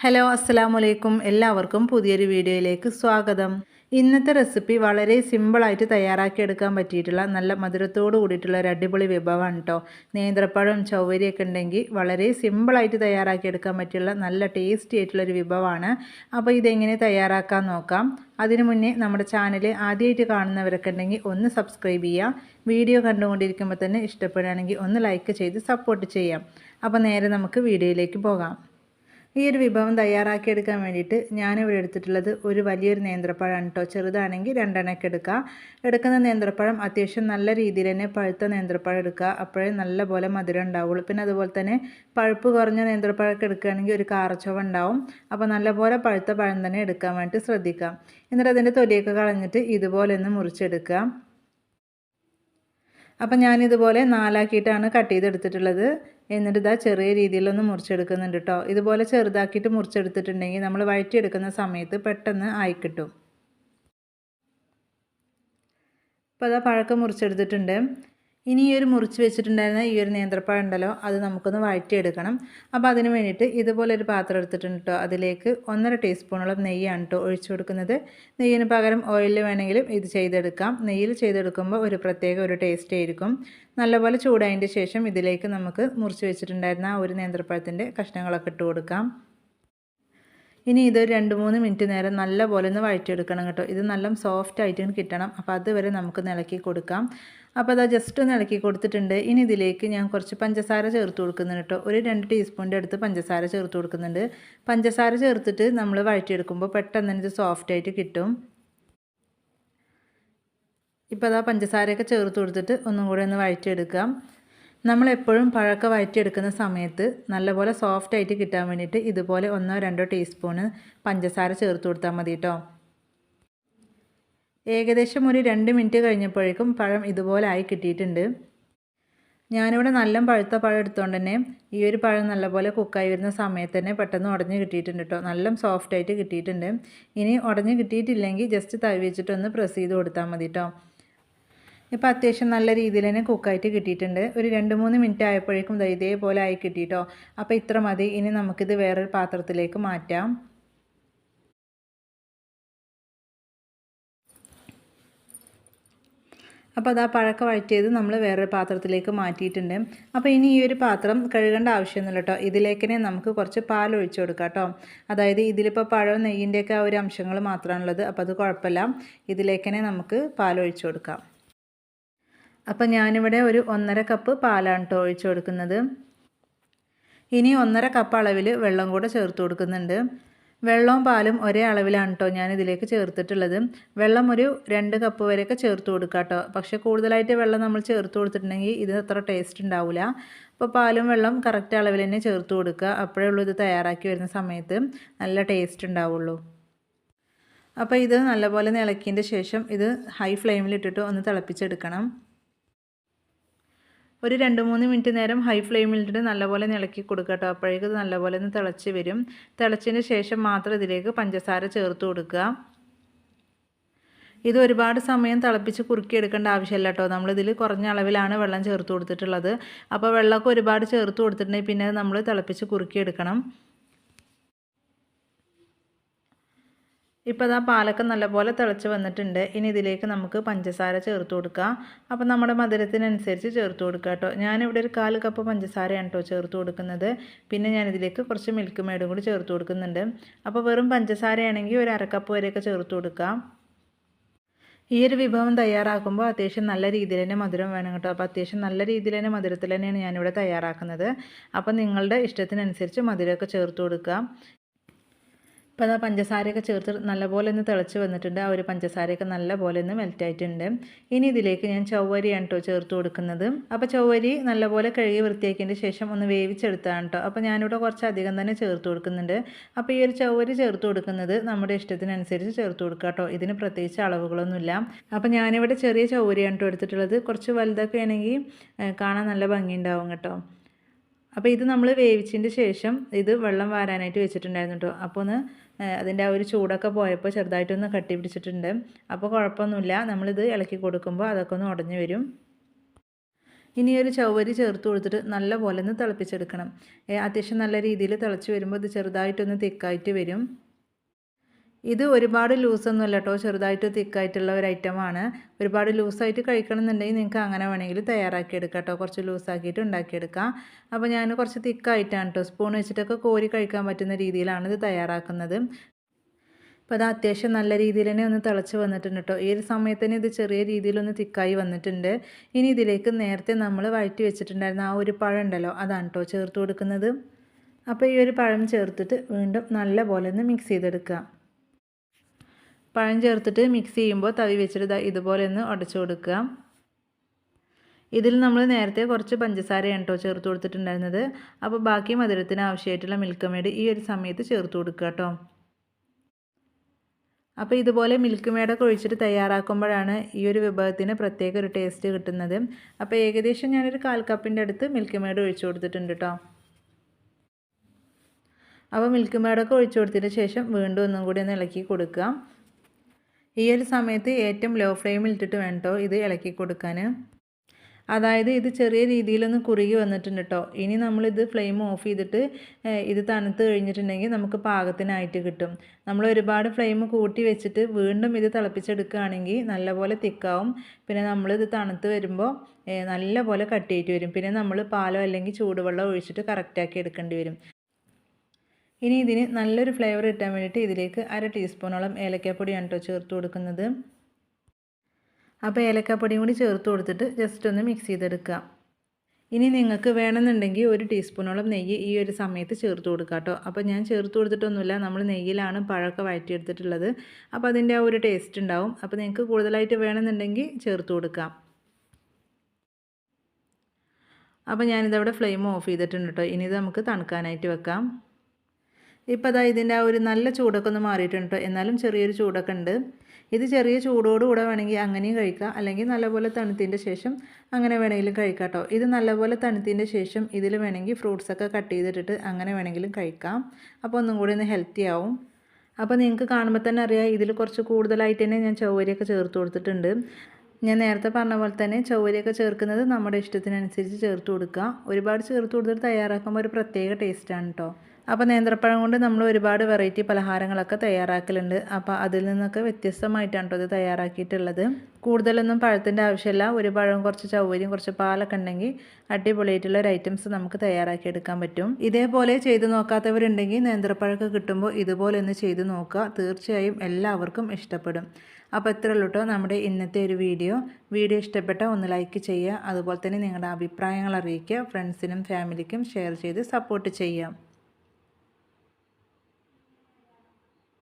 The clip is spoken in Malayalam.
ഹലോ അസ്സലാമു അലൈക്കും എല്ലാവർക്കും പുതിയൊരു വീഡിയോയിലേക്ക് സ്വാഗതം. ഇന്നത്തെ റെസിപ്പി വളരെ സിമ്പിളായിട്ട് തയ്യാറാക്കിയെടുക്കാൻ പറ്റിയിട്ടുള്ള നല്ല മധുരത്തോട് കൂടിയിട്ടുള്ള ഒരു അടിപൊളി വിഭവമാണ് കേട്ടോ നേന്ത്രപ്പഴം ചൗവരിയൊക്കെ ഉണ്ടെങ്കിൽ വളരെ സിമ്പിളായിട്ട് തയ്യാറാക്കിയെടുക്കാൻ പറ്റിയുള്ള നല്ല ടേസ്റ്റി ആയിട്ടുള്ളൊരു വിഭവമാണ്. അപ്പോൾ ഇതെങ്ങനെ തയ്യാറാക്കാൻ നോക്കാം. അതിനു മുന്നേ നമ്മുടെ ചാനൽ ആദ്യമായിട്ട് കാണുന്നവരൊക്കെ ഉണ്ടെങ്കിൽ ഒന്ന് സബ്സ്ക്രൈബ് ചെയ്യുക. വീഡിയോ കണ്ടുകൊണ്ടിരിക്കുമ്പോൾ തന്നെ ഇഷ്ടപ്പെടുകയാണെങ്കിൽ ഒന്ന് ലൈക്ക് ചെയ്ത് സപ്പോർട്ട് ചെയ്യാം. അപ്പോൾ നേരെ നമുക്ക് വീഡിയോയിലേക്ക് പോകാം. ഈ ഒരു വിഭവം തയ്യാറാക്കിയെടുക്കാൻ വേണ്ടിയിട്ട് ഞാനിവിടെ എടുത്തിട്ടുള്ളത് ഒരു വലിയൊരു നേന്ത്രപ്പഴമാണ് കേട്ടോ ചെറുതാണെങ്കിൽ രണ്ടെണ്ണയ്ക്ക് എടുക്കുക എടുക്കുന്ന നേന്ത്രപ്പഴം അത്യാവശ്യം നല്ല രീതിയിൽ തന്നെ പഴുത്ത നേന്ത്രപ്പഴം എടുക്കുക. അപ്പോഴേ നല്ല പോലെ മധുരം ഉണ്ടാവുള്ളൂ. പിന്നെ അതുപോലെ തന്നെ പഴുപ്പ് കുറഞ്ഞ നേന്ത്രപ്പഴമൊക്കെ എടുക്കുകയാണെങ്കിൽ ഒരു കാറച്ചവ ഉണ്ടാവും. അപ്പോൾ നല്ലപോലെ പഴുത്ത പഴം തന്നെ എടുക്കാൻ വേണ്ടി ശ്രദ്ധിക്കാം. എന്നിട്ട് അതിന്റെ തൊലിയൊക്കെ കളഞ്ഞിട്ട് ഇതുപോലെ ഒന്ന് മുറിച്ചെടുക്കുക. അപ്പം ഞാനിതുപോലെ നാലാക്കിയിട്ടാണ് കട്ട് ചെയ്തെടുത്തിട്ടുള്ളത്. എന്നിട്ട് ഇതാ ചെറിയ രീതിയിലൊന്ന് മുറിച്ചെടുക്കുന്നുണ്ട് കേട്ടോ ഇതുപോലെ ചെറുതാക്കിയിട്ട് മുറിച്ചെടുത്തിട്ടുണ്ടെങ്കിൽ നമ്മൾ വഴറ്റിയെടുക്കുന്ന സമയത്ത് പെട്ടെന്ന് ആയി കിട്ടും അപ്പോൾ അതാ പഴക്കം മുറിച്ചെടുത്തിട്ടുണ്ട്. ഇനി ഈ ഒരു മുറിച്ച് വെച്ചിട്ടുണ്ടായിരുന്ന ഈ ഒരു നേന്ത്രപ്പഴം ഉണ്ടല്ലോ അത് നമുക്കൊന്ന് വഴറ്റിയെടുക്കണം. അപ്പോൾ അതിന് വേണ്ടിയിട്ട് ഇതുപോലെ ഒരു പാത്രം എടുത്തിട്ടുണ്ട് കേട്ടോ. അതിലേക്ക് ഒന്നര ടീസ്പൂണോളം നെയ്യാണ് കേട്ടോ ഒഴിച്ചു കൊടുക്കുന്നത്. നെയ്യിന് പകരം ഓയിലിൽ വേണമെങ്കിലും ഇത് ചെയ്തെടുക്കാം. നെയ്യിൽ ചെയ്തെടുക്കുമ്പോൾ ഒരു പ്രത്യേക ഒരു ടേസ്റ്റ് ആയിരിക്കും. നല്ലപോലെ ചൂടായതിന്റെ ശേഷം ഇതിലേക്ക് നമുക്ക് മുറിച്ച് വെച്ചിട്ടുണ്ടായിരുന്ന ആ ഒരു നേന്ത്രപ്പഴത്തിന്റെ കഷ്ണങ്ങളൊക്കെ ഇട്ട് കൊടുക്കാം. ഇനി ഇത് രണ്ട് മൂന്ന് മിനിറ്റ് നേരം നല്ല പോലെ ഒന്ന് വഴറ്റിയെടുക്കണം കേട്ടോ. ഇത് നല്ല സോഫ്റ്റ് ആയിട്ട് കിട്ടണം. അപ്പോൾ അതുവരെ നമുക്ക് ഇളക്കി കൊടുക്കാം. അപ്പോൾ അത് ജസ്റ്റ് ഒന്ന് ഇളക്കി കൊടുത്തിട്ടുണ്ട്. ഇനി ഇതിലേക്ക് ഞാൻ കുറച്ച് പഞ്ചസാര ചേർത്ത് കൊടുക്കുന്നുണ്ട് കേട്ടോ. ഒരു രണ്ട് ടീസ്പൂണിന്റെ അടുത്ത് പഞ്ചസാര ചേർത്ത് കൊടുക്കുന്നുണ്ട്. പഞ്ചസാര ചേർത്തിട്ട് നമ്മൾ വഴറ്റിയെടുക്കുമ്പോൾ പെട്ടെന്ന് തന്നെ ഇത് സോഫ്റ്റ് ആയിട്ട് കിട്ടും. ഇപ്പോൾ അതാ പഞ്ചസാരയൊക്കെ ചേർത്ത് കൊടുത്തിട്ട് ഒന്നും കൂടെ ഒന്ന് വഴറ്റിയെടുക്കാം. നമ്മളെപ്പോഴും പഴക്ക വഴറ്റിയെടുക്കുന്ന സമയത്ത് നല്ലപോലെ സോഫ്റ്റ് ആയിട്ട് കിട്ടാൻ വേണ്ടിയിട്ട് ഇതുപോലെ ഒന്നോ രണ്ടോ ടീസ്പൂണ് പഞ്ചസാര ചേർത്ത് കൊടുത്താൽ മതി കേട്ടോ ഏകദേശം ഒരു രണ്ട് മിനിറ്റ് കഴിഞ്ഞപ്പോഴേക്കും പഴം ഇതുപോലെ ആയി കിട്ടിയിട്ടുണ്ട്. ഞാനിവിടെ നല്ല പഴുത്ത പഴം എടുത്തുകൊണ്ട് തന്നെ ഈ ഒരു പഴം നല്ലപോലെ കുക്കായി വരുന്ന സമയത്ത് തന്നെ പെട്ടെന്ന് ഉടഞ്ഞ് കിട്ടിയിട്ടുണ്ട് കേട്ടോ നല്ല സോഫ്റ്റായിട്ട് കിട്ടിയിട്ടുണ്ട്. ഇനി ഉടഞ്ഞ് കിട്ടിയിട്ടില്ലെങ്കിൽ ജസ്റ്റ് തവി വെച്ചിട്ടൊന്ന് പ്രസ് ചെയ്ത് കൊടുത്താൽ മതി കേട്ടോ ഇപ്പോൾ അത്യാവശ്യം നല്ല രീതിയിൽ തന്നെ കുക്കായിട്ട് കിട്ടിയിട്ടുണ്ട്. ഒരു രണ്ട് മൂന്ന് മിനിറ്റ് ആയപ്പോഴേക്കും ഇതേപോലെ ആയി കിട്ടിയിട്ടോ അപ്പോൾ ഇത്ര മതി. ഇനി നമുക്കിത് വേറൊരു പാത്രത്തിലേക്ക് മാറ്റാം. അപ്പോൾ അത് ആ പഴക്ക വഴറ്റിയത് നമ്മൾ വേറൊരു പാത്രത്തിലേക്ക് മാറ്റിയിട്ടുണ്ട്. അപ്പോൾ ഇനി ഈ ഒരു പാത്രം കഴുകേണ്ട ആവശ്യമൊന്നുമില്ല കേട്ടോ. ഇതിലേക്കിനെ നമുക്ക് കുറച്ച് പാൽ ഒഴിച്ചു കൊടുക്കാം കേട്ടോ. അതായത് ഇതിലിപ്പോൾ പഴവും നെയ്യിന്റെയൊക്കെ ആ ഒരു അംശങ്ങൾ മാത്രമാണുള്ളത്. അപ്പോൾ അത് കുഴപ്പമില്ല. ഇതിലേക്കിനെ നമുക്ക് പാൽ ഒഴിച്ചു കൊടുക്കാം. അപ്പോൾ ഞാനിവിടെ ഒരു ഒന്നര കപ്പ് പാലാണ് കേട്ടോ ഒഴിച്ചു കൊടുക്കുന്നത്. ഇനി ഒന്നര കപ്പ് അളവിൽ വെള്ളം കൂടെ ചേർത്ത് കൊടുക്കുന്നുണ്ട്. വെള്ളവും പാലും ഒരേ അളവിലാണ് കേട്ടോ ഞാൻ ഇതിലേക്ക് ചേർത്തിട്ടുള്ളത്. വെള്ളം ഒരു രണ്ട് കപ്പ് വരെയൊക്കെ ചേർത്ത് കൊടുക്കുക കേട്ടോ പക്ഷേ കൂടുതലായിട്ട് വെള്ളം നമ്മൾ ചേർത്ത് കൊടുത്തിട്ടുണ്ടെങ്കിൽ ഇത് അത്ര ടേസ്റ്റ് ഉണ്ടാവില്ല അപ്പോൾ പാലും വെള്ളം കറക്റ്റ് അളവിൽ തന്നെ ചേർത്ത് കൊടുക്കുക. അപ്പോഴേ ഉള്ളൂ ഇത് തയ്യാറാക്കി വരുന്ന സമയത്ത് നല്ല ടേസ്റ്റ് ഉണ്ടാവുള്ളൂ. അപ്പോൾ ഇത് നല്ലപോലെ ഇളക്കിയതിന്റെ ശേഷം ഇത് ഹൈ ഫ്ലെയിമിലിട്ടിട്ട് ഒന്ന് തിളപ്പിച്ചെടുക്കണം. ഒരു രണ്ട് മൂന്ന് മിനിറ്റ് നേരം ഹൈ ഫ്ലെയിമിലിട്ട് നല്ലപോലെ ഇളക്കി കൊടുക്കുക കേട്ടോ അപ്പോഴേക്കും നല്ലപോലെ ഒന്ന് തിളച്ച് വരും. തിളച്ചതിന് ശേഷം മാത്രം ഇതിലേക്ക് പഞ്ചസാര ചേർത്ത് കൊടുക്കുക. ഇത് ഒരുപാട് സമയം തിളപ്പിച്ച് കുറുക്കിയെടുക്കേണ്ട ആവശ്യമില്ല കേട്ടോ. നമ്മളിതിൽ കുറഞ്ഞ അളവിലാണ് വെള്ളം ചേർത്ത് കൊടുത്തിട്ടുള്ളത്. അപ്പോൾ വെള്ളമൊക്കെ ഒരുപാട് ചേർത്ത് കൊടുത്തിട്ടുണ്ടെങ്കിൽ പിന്നെ നമ്മൾ തിളപ്പിച്ച് കുറുക്കിയെടുക്കണം ഇപ്പോൾ അതാ പാലൊക്കെ നല്ലപോലെ തിളച്ച് വന്നിട്ടുണ്ട്. ഇനി ഇതിലേക്ക് നമുക്ക് പഞ്ചസാര ചേർത്ത് കൊടുക്കാം. അപ്പോൾ നമ്മുടെ മധുരത്തിനനുസരിച്ച് ചേർത്ത് കൊടുക്കുക കേട്ടോ. ഞാനിവിടെ ഒരു കാൽ കപ്പ് പഞ്ചസാരയാണ് കേട്ടോ ചേർത്ത് കൊടുക്കുന്നത്. പിന്നെ ഞാനിതിലേക്ക് കുറച്ച് മിൽക്ക് മേടും കൂടി ചേർത്ത് കൊടുക്കുന്നുണ്ട്. അപ്പോൾ വെറും പഞ്ചസാരയാണെങ്കിൽ ഒരു അരക്കപ്പ് വരെയൊക്കെ ചേർത്ത് കൊടുക്കാം. ഈ ഒരു വിഭവം തയ്യാറാക്കുമ്പോൾ അത്യാവശ്യം നല്ല രീതിയിൽ തന്നെ മധുരം വേണം കേട്ടോ. അപ്പോൾ അത്യാവശ്യം നല്ല രീതിയിൽ തന്നെ മധുരത്തിൽ തന്നെയാണ് ഞാനിവിടെ തയ്യാറാക്കുന്നത്. അപ്പോൾ നിങ്ങളുടെ ഇഷ്ടത്തിനനുസരിച്ച് മധുരമൊക്കെ ചേർത്ത് കൊടുക്കുക ഇപ്പോൾ അതാ പഞ്ചസാരയൊക്കെ ചേർത്ത് നല്ലപോലെ ഒന്ന് തിളച്ച് വന്നിട്ടുണ്ട്. ആ ഒരു പഞ്ചസാരയൊക്കെ നല്ലപോലെ ഒന്ന് മെൽറ്റായിട്ടുണ്ട് ഇനി ഇതിലേക്ക് ഞാൻ ചൊവ്വരിയാണ് കേട്ടോ ചേർത്ത് കൊടുക്കുന്നത്. അപ്പോൾ ചൊവ്വരി നല്ലപോലെ കഴുകി വൃത്തിയാക്കിയതിന്റെ ശേഷം ഒന്ന് വേവിച്ചെടുത്താണ് കേട്ടോ അപ്പോൾ ഞാനിവിടെ കുറച്ച് അധികം തന്നെ ചേർത്ത് കൊടുക്കുന്നുണ്ട്. അപ്പോൾ ഈ ഒരു ചൊവ്വരി ചേർത്ത് കൊടുക്കുന്നത് നമ്മുടെ ഇഷ്ടത്തിനനുസരിച്ച് ചേർത്ത് കൊടുക്കുക കേട്ടോ ഇതിന് പ്രത്യേകിച്ച് അളവുകളൊന്നുമില്ല. അപ്പോൾ ഞാനിവിടെ ചെറിയ ചൊവ്വരിയാണ് കേട്ടോ എടുത്തിട്ടുള്ളത്. കുറച്ച് വലുതൊക്കെ ആണെങ്കിൽ കാണാൻ നല്ല ഭംഗി ഉണ്ടാവും കേട്ടോ. അപ്പോൾ ഇത് നമ്മൾ വേവിച്ചതിന്റെ ശേഷം ഇത് വെള്ളം വാരാനായിട്ട് വെച്ചിട്ടുണ്ടായിരുന്നു കേട്ടോ അപ്പോൾ ഒന്ന് അതിന്റെ ആ ഒരു ചൂടൊക്കെ പോയപ്പോൾ ചെറുതായിട്ടൊന്ന് കട്ടി പിടിച്ചിട്ടുണ്ട്. അപ്പോൾ കുഴപ്പമൊന്നുമില്ല നമ്മളിത് ഇളക്കി കൊടുക്കുമ്പോൾ അതൊക്കെ ഒന്ന് ഉടഞ്ഞു വരും. ഇനി ഒരു ചവരി ചേർത്ത് കൊടുത്തിട്ട് നല്ല പോലെ ഒന്ന് തിളപ്പിച്ചെടുക്കണം. അത്യാവശ്യം നല്ല രീതിയിൽ തിളച്ച് വരുമ്പോൾ ഇത് ചെറുതായിട്ടൊന്ന് തിക്കായിട്ട് വരും. ഇത് ഒരുപാട് ലൂസൊന്നുമല്ല കേട്ടോ. ചെറുതായിട്ട് തിക്കായിട്ടുള്ള ഒരു ഐറ്റമാണ്. ഒരുപാട് ലൂസായിട്ട് കഴിക്കണം എന്നുണ്ടെങ്കിൽ നിങ്ങൾക്ക് അങ്ങനെ വേണമെങ്കിൽ തയ്യാറാക്കി എടുക്കാം കേട്ടോ. കുറച്ച് ലൂസാക്കിയിട്ട് ഉണ്ടാക്കിയെടുക്കാം അപ്പോൾ ഞാൻ കുറച്ച് തിക്കായിട്ടാണ് കേട്ടോ. സ്പൂൺ വെച്ചിട്ടൊക്കെ കോരി കഴിക്കാൻ പറ്റുന്ന രീതിയിലാണ് ഇത് തയ്യാറാക്കുന്നത്. അപ്പോൾ അത് അത്യാവശ്യം നല്ല രീതിയിൽ തന്നെ ഒന്ന് തിളച്ച് വന്നിട്ടുണ്ട് കേട്ടോ. ഈ ഒരു സമയത്ത് തന്നെ ഇത് ചെറിയ രീതിയിലൊന്ന് തിക്കായി വന്നിട്ടുണ്ട്. ഇനി ഇതിലേക്ക് നേരത്തെ നമ്മൾ വഴറ്റി വെച്ചിട്ടുണ്ടായിരുന്ന ആ ഒരു പഴം ഉണ്ടല്ലോ അതാണ് കേട്ടോ ചേർത്ത് കൊടുക്കുന്നത്. അപ്പോൾ ഈ ഒരു പഴം ചേർത്തിട്ട് വീണ്ടും നല്ല പോലെ ഒന്ന് മിക്സ് ചെയ്തെടുക്കുക. പഴം ചേർത്തിട്ട് മിക്സ് ചെയ്യുമ്പോൾ തവി വെച്ചിട്ട് ഇതുപോലെ ഒന്ന് ഉടച്ചു കൊടുക്കുക. ഇതിൽ നമ്മൾ നേരത്തെ കുറച്ച് പഞ്ചസാരയാണ് കേട്ടോ ചേർത്ത് കൊടുത്തിട്ടുണ്ടായിരുന്നത്. അപ്പോൾ ബാക്കി മധുരത്തിന് ആവശ്യമായിട്ടുള്ള മിൽക്ക് മേഡ് ഈ ഒരു സമയത്ത് ചേർത്ത് കൊടുക്കുക കേട്ടോ. അപ്പോൾ ഇതുപോലെ മിൽക്ക് മേടൊക്കെ ഒഴിച്ചിട്ട് തയ്യാറാക്കുമ്പോഴാണ് ഈ ഒരു വിഭവത്തിന് പ്രത്യേക ഒരു ടേസ്റ്റ് കിട്ടുന്നത്. അപ്പോൾ ഏകദേശം ഞാനൊരു കാൽ കപ്പിന്റെ അടുത്ത് മിൽക്ക് മേഡ് ഒഴിച്ചു കൊടുത്തിട്ടുണ്ട് കേട്ടോ. അപ്പോൾ മിൽക്ക് മേടൊക്കെ ഒഴിച്ചു കൊടുത്തതിന് ശേഷം വീണ്ടും ഒന്നും കൂടി ഒന്ന് ഇളക്കി കൊടുക്കുക. ഈ ഒരു സമയത്ത് ഏറ്റവും ലോ ഫ്ലെയിമിൽ ഇട്ടിട്ട് വേണ്ടോ ഇത് ഇളക്കി കൊടുക്കാൻ അതായത് ഇത് ചെറിയ രീതിയിലൊന്ന് കുറുകി വന്നിട്ടുണ്ട് കേട്ടോ ഇനി നമ്മളിത് ഫ്ലെയിം ഓഫ് ചെയ്തിട്ട് ഇത് തണുത്ത് കഴിഞ്ഞിട്ടുണ്ടെങ്കിൽ നമുക്ക് പാകത്തിനായിട്ട് കിട്ടും. നമ്മൾ ഒരുപാട് ഫ്ലെയിം കൂട്ടി വെച്ചിട്ട് വീണ്ടും ഇത് തിളപ്പിച്ചെടുക്കുകയാണെങ്കിൽ നല്ലപോലെ തിക്കാവും. പിന്നെ നമ്മളിത് തണുത്ത് വരുമ്പോൾ നല്ലപോലെ കട്ടിയിട്ട് വരും. പിന്നെ നമ്മൾ പാലോ അല്ലെങ്കിൽ ചൂടുവെള്ളം ഒഴിച്ചിട്ട് കറക്റ്റാക്കി എടുക്കേണ്ടി വരും. ഇനി ഇതിന് നല്ലൊരു ഫ്ലേവർ കിട്ടാൻ വേണ്ടിയിട്ട് ഇതിലേക്ക് അര ടീസ്പൂണോളം ഏലക്കാപ്പൊടിയാണ് കേട്ടോ ചേർത്ത് കൊടുക്കുന്നത്. അപ്പോൾ ഏലക്കാപ്പൊടിയും കൂടി ചേർത്ത് കൊടുത്തിട്ട് ജസ്റ്റ് ഒന്ന് മിക്സ് ചെയ്തെടുക്കുക ഇനി നിങ്ങൾക്ക് വേണമെന്നുണ്ടെങ്കിൽ ഒരു ടീസ്പൂണോളം നെയ്യ് ഈ ഒരു സമയത്ത് ചേർത്ത് കൊടുക്കുക കേട്ടോ അപ്പോൾ ഞാൻ ചേർത്ത് കൊടുത്തിട്ടൊന്നുമില്ല നമ്മൾ നെയ്യിലാണ് പഴമൊക്കെ വഴറ്റിയെടുത്തിട്ടുള്ളത്. അപ്പോൾ അതിന്റെ ആ ഒരു ടേസ്റ്റ് ഉണ്ടാവും. അപ്പോൾ നിങ്ങൾക്ക് കൂടുതലായിട്ട് വേണമെന്നുണ്ടെങ്കിൽ ചേർത്ത് കൊടുക്കാം. അപ്പോൾ ഞാനിതവിടെ ഫ്ലെയിം ഓഫ് ചെയ്തിട്ടുണ്ട് കേട്ടോ ഇനി ഇത് നമുക്ക് തണുക്കാനായിട്ട് വെക്കാം. ഇപ്പോൾ അതാ ഇതിന്റെ ആ ഒരു നല്ല ചൂടൊക്കെ ഒന്ന് മാറിയിട്ടുണ്ട് കേട്ടോ എന്നാലും ചെറിയൊരു ചൂടൊക്കെ ഉണ്ട്. ഇത് ചെറിയ ചൂടോടുകൂടെ വേണമെങ്കിൽ അങ്ങനെയും കഴിക്കാം. അല്ലെങ്കിൽ നല്ലപോലെ തണുത്തതിന്റെ ശേഷം അങ്ങനെ വേണമെങ്കിലും കഴിക്കാം കേട്ടോ ഇത് നല്ലപോലെ തണുത്തതിന്റെ ശേഷം ഇതിൽ വേണമെങ്കിൽ ഫ്രൂട്ട്സൊക്കെ കട്ട് ചെയ്തിട്ടിട്ട് അങ്ങനെ വേണമെങ്കിലും കഴിക്കാം. അപ്പോൾ ഒന്നും കൂടി ഒന്ന് ഹെൽത്തി ആവും. അപ്പോൾ നിങ്ങൾക്ക് കാണുമ്പോൾ തന്നെ അറിയാം ഇതിൽ കുറച്ച് കൂടുതലായിട്ട് തന്നെ ഞാൻ ചൗവരിയൊക്കെ ചേർത്ത് കൊടുത്തിട്ടുണ്ട്. ഞാൻ നേരത്തെ പറഞ്ഞ പോലെ തന്നെ ചൗവരിയൊക്കെ ചേർക്കുന്നത് നമ്മുടെ ഇഷ്ടത്തിനനുസരിച്ച് ചേർത്ത് കൊടുക്കുക. ഒരുപാട് ചേർത്ത് കൊടുത്തിട്ട് തയ്യാറാക്കുമ്പോൾ ഒരു പ്രത്യേക ടേസ്റ്റാണ് കേട്ടോ അപ്പോൾ നേന്ത്രപ്പഴം കൊണ്ട് നമ്മൾ ഒരുപാട് വെറൈറ്റി പലഹാരങ്ങളൊക്കെ തയ്യാറാക്കലുണ്ട്. അപ്പോൾ അതിൽ നിന്നൊക്കെ വ്യത്യസ്തമായിട്ടാണ് കേട്ടോ ഇത് തയ്യാറാക്കിയിട്ടുള്ളത്. കൂടുതലൊന്നും പഴത്തിന്റെ ആവശ്യമില്ല. ഒരു പഴം കുറച്ച് ചൗവരിയും കുറച്ച് പാലൊക്കെ ഉണ്ടെങ്കിൽ അടിപൊളിയായിട്ടുള്ള ഒരു ഐറ്റംസ് നമുക്ക് തയ്യാറാക്കിയെടുക്കാൻ പറ്റും. ഇതേപോലെ ചെയ്ത് നോക്കാത്തവരുണ്ടെങ്കിൽ നേന്ത്രപ്പഴമൊക്കെ കിട്ടുമ്പോൾ ഇതുപോലെ ഒന്ന് ചെയ്ത് നോക്കുക. തീർച്ചയായും എല്ലാവർക്കും ഇഷ്ടപ്പെടും. അപ്പോൾ എത്ര ഉള്ളൂ കേട്ടോ നമ്മുടെ ഇന്നത്തെ ഒരു വീഡിയോ. വീഡിയോ ഇഷ്ടപ്പെട്ട ഒന്ന് ലൈക്ക് ചെയ്യുക. അതുപോലെ തന്നെ നിങ്ങളുടെ അഭിപ്രായങ്ങൾ അറിയിക്കുക. ഫ്രണ്ട്സിനും ഫാമിലിക്കും ഷെയർ ചെയ്ത് സപ്പോർട്ട് ചെയ്യാം